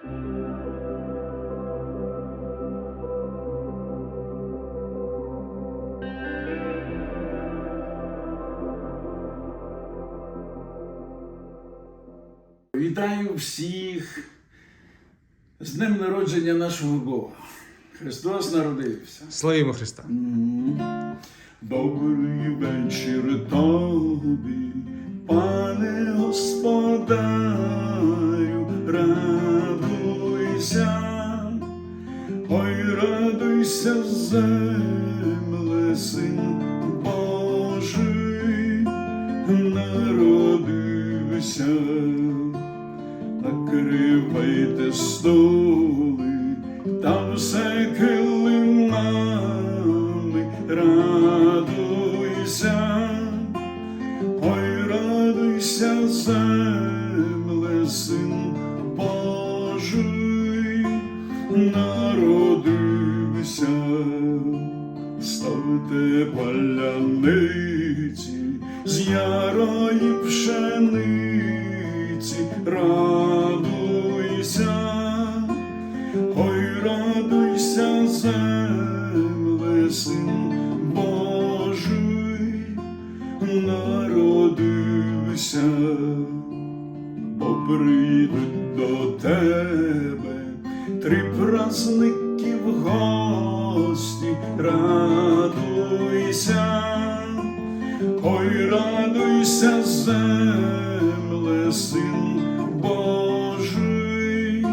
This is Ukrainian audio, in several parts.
Вітаю всіх з днем народження нашого Бога. Христос народився. Славімо Христа! Добрий вечір тобі, пане господарю, радуйся, ой, радуйся, земле, син Божий, народився, накривайте столи, ставте паляниці з ярої пшениці, радуйся. Ой, радуйся, земле, син Божий, народився, бо прийдуть до тебе три праздники в гості, ой, радуйся, земле, син Божий,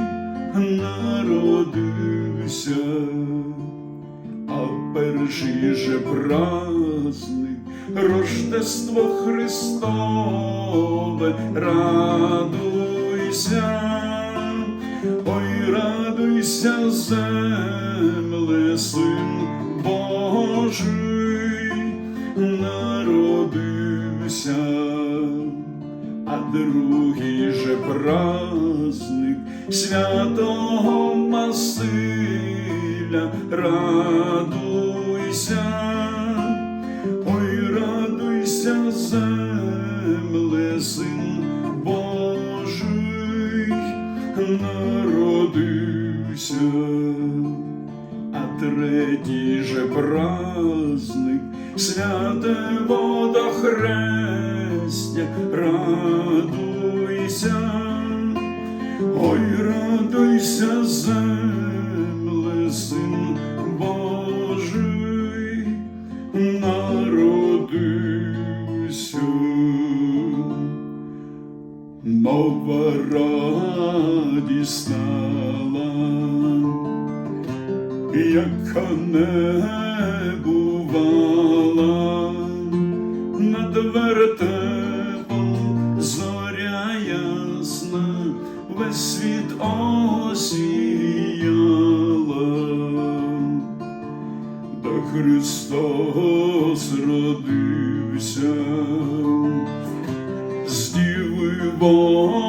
народився, а перший же праздник Рождество Христове, радуйся, ой, радуйся, земле, син Божий, народився а другий же праздник святого Масиля, радуйся, ой, радуйся, земле, син Божий, народився, а третій же праздник святе водохрестя, радуйся, ой, радуйся, земле, син Божий, народився. Нова радість стала, яка не бувала над вертепом зоря ясна, весь світ осіяла, де Христос родився, з діви воплотився,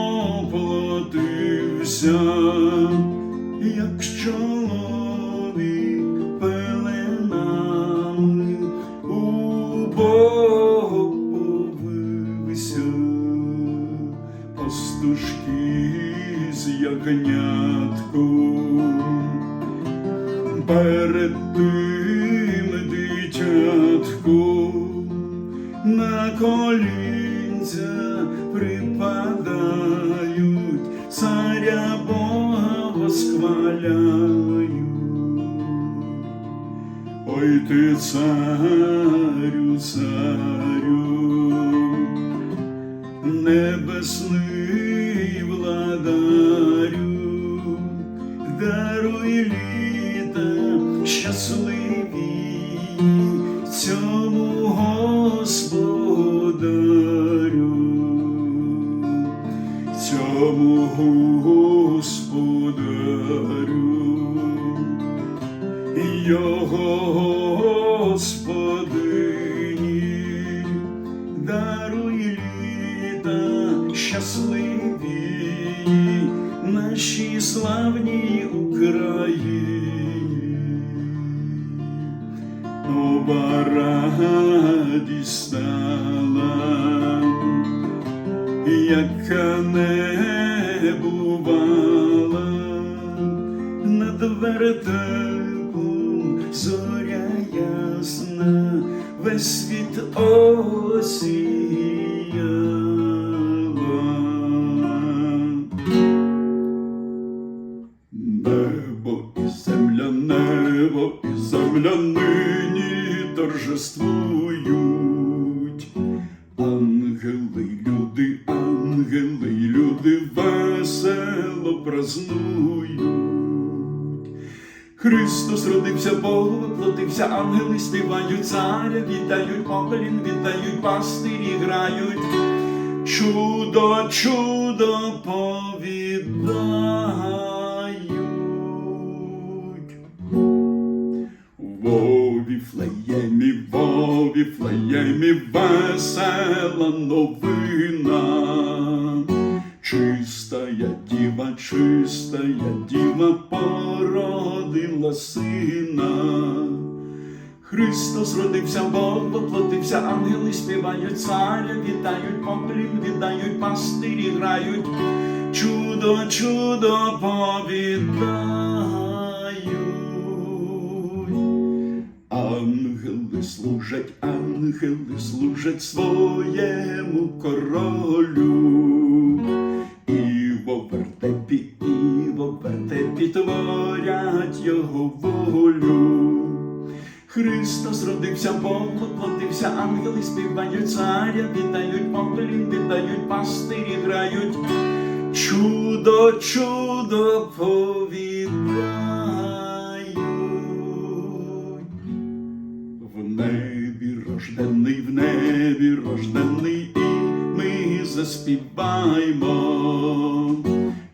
колінця припадають, царя Бога восхваляють. Ой ти царю, царю, небесний цьому господарю, його господині, даруй літа щасливі нашій славній Україні. Нова радість стала, яка не бувала над вертепом зоря ясна, весь світ осіяла. Небо і земля, небо і земля нині торжествують. Христос родився, Бог воплотився, ангели співають, царя вітають, поклін віддають, пастирі грають. Чудо, чудо повідають. Вові флеємі, вові флеємі, весела новина. Чистая діва, чистая Христос родився, Бог воплотився, ангели співають, царя вітають, поклін віддають, пастирі грають, чудо, чудо повідають. Ангели служать, ангели служать своєму королю. Христос родився, Бог воплотився, ангели співають, царя вітають, поклін віддають, пастирі грають. Чудо, чудо повідають. В небі рождений, в небі рождений, і ми заспіваймо.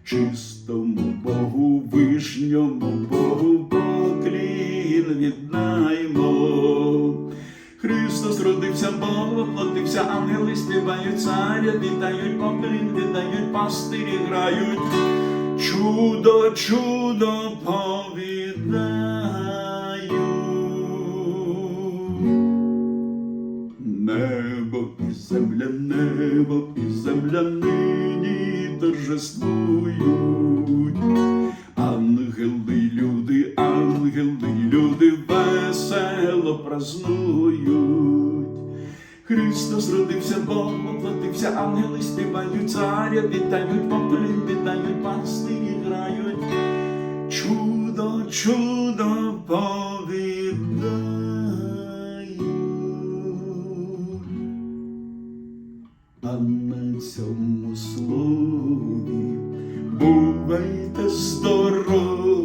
Чистому царя вітають, поклін віддають, пастирі грають. Чудо, чудо повідають. Небо і земля, небо і земля нині торжествують. Христос родився, Бог воплотився, ангели співають, царя вітають, поклін віддають, пастирі грають. Чудо, чудо повідають. А на цьому слові бувайте здорові,